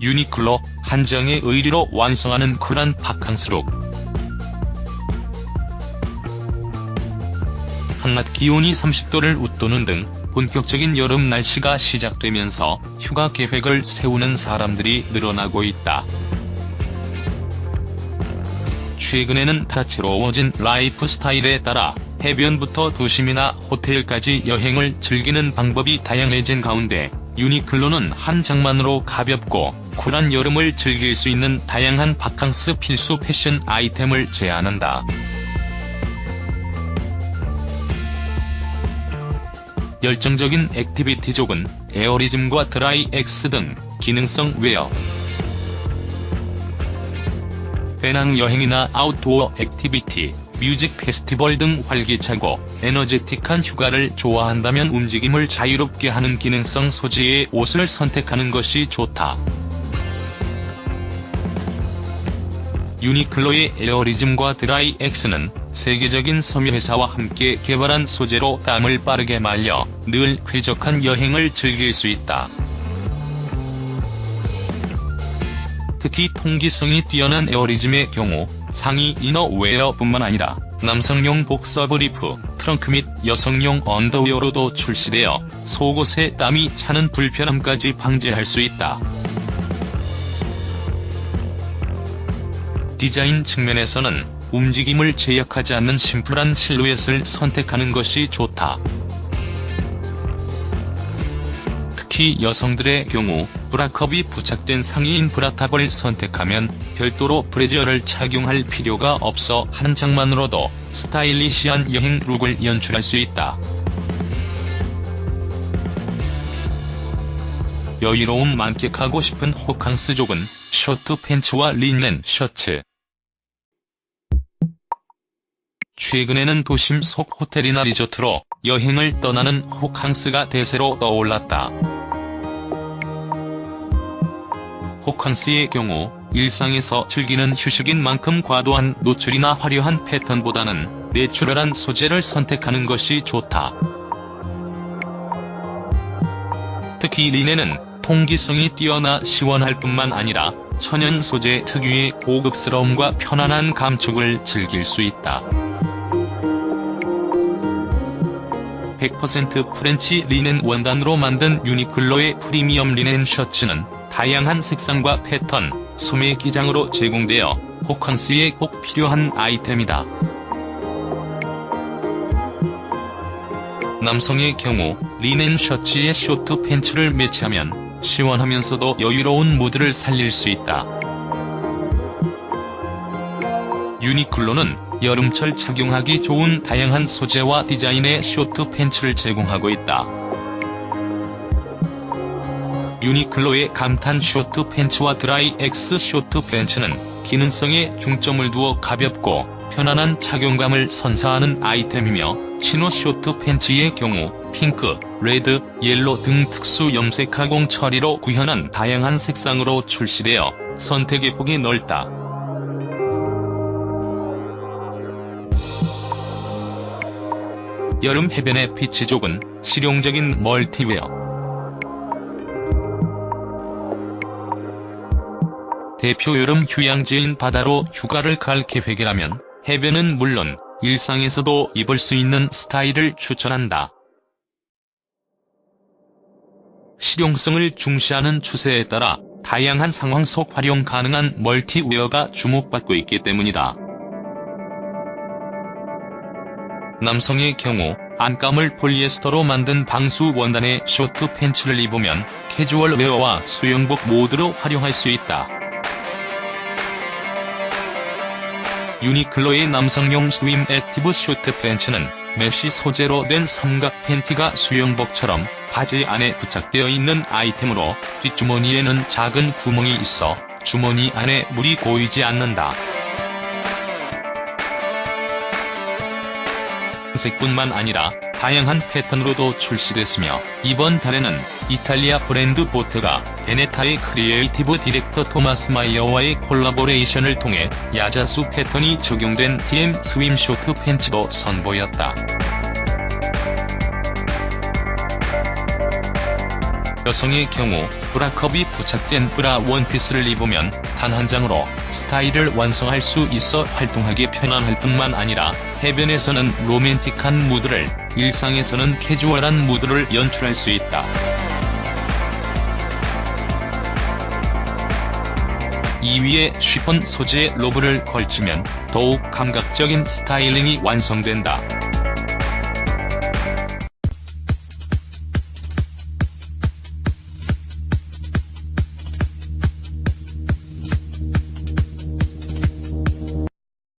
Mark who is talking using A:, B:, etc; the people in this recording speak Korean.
A: 유니클로 한정의 의리로 완성하는 쿨한 바캉스룩. 한낮 기온이 30도를 웃도는 등 본격적인 여름 날씨가 시작되면서 휴가 계획을 세우는 사람들이 늘어나고 있다. 최근에는 다채로워진 라이프 스타일에 따라 해변부터 도심이나 호텔까지 여행을 즐기는 방법이 다양해진 가운데 유니클로는 한 장만으로 가볍고 쿨한 여름을 즐길 수 있는 다양한 바캉스 필수 패션 아이템을 제안한다. 열정적인 액티비티족은 에어리즘과 드라이 X 등 기능성 웨어, 배낭 여행이나 아웃도어 액티비티, 뮤직 페스티벌 등 활기차고 에너제틱한 휴가를 좋아한다면 움직임을 자유롭게 하는 기능성 소재의 옷을 선택하는 것이 좋다. 유니클로의 에어리즘과 드라이 X는 세계적인 섬유회사와 함께 개발한 소재로 땀을 빠르게 말려 늘 쾌적한 여행을 즐길 수 있다. 특히 통기성이 뛰어난 에어리즘의 경우 상의 이너웨어뿐만 아니라 남성용 복서 브리프, 트렁크 및 여성용 언더웨어로도 출시되어 속옷에 땀이 차는 불편함까지 방지할 수 있다. 디자인 측면에서는 움직임을 제약하지 않는 심플한 실루엣을 선택하는 것이 좋다. 특히 여성들의 경우 브라컵이 부착된 상의인 브라탑을 선택하면 별도로 브래지어를 착용할 필요가 없어 한 장만으로도 스타일리시한 여행 룩을 연출할 수 있다. 여유로움 만끽하고 싶은 호캉스족은 셔트 팬츠와 린넨 셔츠, 최근에는 도심 속 호텔이나 리조트로 여행을 떠나는 호캉스가 대세로 떠올랐다. 호캉스의 경우 일상에서 즐기는 휴식인 만큼 과도한 노출이나 화려한 패턴보다는 내추럴한 소재를 선택하는 것이 좋다. 특히 리넨은 통기성이 뛰어나 시원할 뿐만 아니라 천연 소재 특유의 고급스러움과 편안한 감촉을 즐길 수 있다. 100% 프렌치 리넨 원단으로 만든 유니클로의 프리미엄 리넨 셔츠는 다양한 색상과 패턴, 소매 기장으로 제공되어 호캉스에 꼭 필요한 아이템이다. 남성의 경우 리넨 셔츠에 쇼트 팬츠를 매치하면 시원하면서도 여유로운 무드를 살릴 수 있다. 유니클로는 여름철 착용하기 좋은 다양한 소재와 디자인의 쇼트 팬츠를 제공하고 있다. 유니클로의 감탄 쇼트 팬츠와 드라이 X 쇼트 팬츠는 기능성에 중점을 두어 가볍고 편안한 착용감을 선사하는 아이템이며 치노 쇼트 팬츠의 경우 핑크, 레드, 옐로 등 특수 염색 가공 처리로 구현한 다양한 색상으로 출시되어 선택의 폭이 넓다. 여름 해변의 피치족은 실용적인 멀티웨어. 대표 여름 휴양지인 바다로 휴가를 갈 계획이라면 해변은 물론 일상에서도 입을 수 있는 스타일을 추천한다. 실용성을 중시하는 추세에 따라 다양한 상황 속 활용 가능한 멀티웨어가 주목받고 있기 때문이다. 남성의 경우 안감을 폴리에스터로 만든 방수 원단의 쇼트 팬츠를 입으면 캐주얼 웨어와 수영복 모두로 활용할 수 있다. 유니클로의 남성용 스윙 액티브 쇼트 팬츠는 메쉬 소재로 된 삼각 팬티가 수영복처럼 바지 안에 부착되어 있는 아이템으로 뒷주머니에는 작은 구멍이 있어 주머니 안에 물이 고이지 않는다. 색뿐만 아니라 다양한 패턴으로도 출시됐으며 이번 달에는 이탈리아 브랜드 보트가 베네타의 크리에이티브 디렉터 토마스 마이어와의 콜라보레이션을 통해 야자수 패턴이 적용된 DM 스윙 쇼트 팬츠도 선보였다. 여성의 경우 브라컵이 부착된 브라 원피스를 입으면 단 한 장으로 스타일을 완성할 수 있어 활동하기 편안할 뿐만 아니라 해변에서는 로맨틱한 무드를, 일상에서는 캐주얼한 무드를 연출할 수 있다. 이 위에 쉬폰 소재의 로브를 걸치면 더욱 감각적인 스타일링이 완성된다.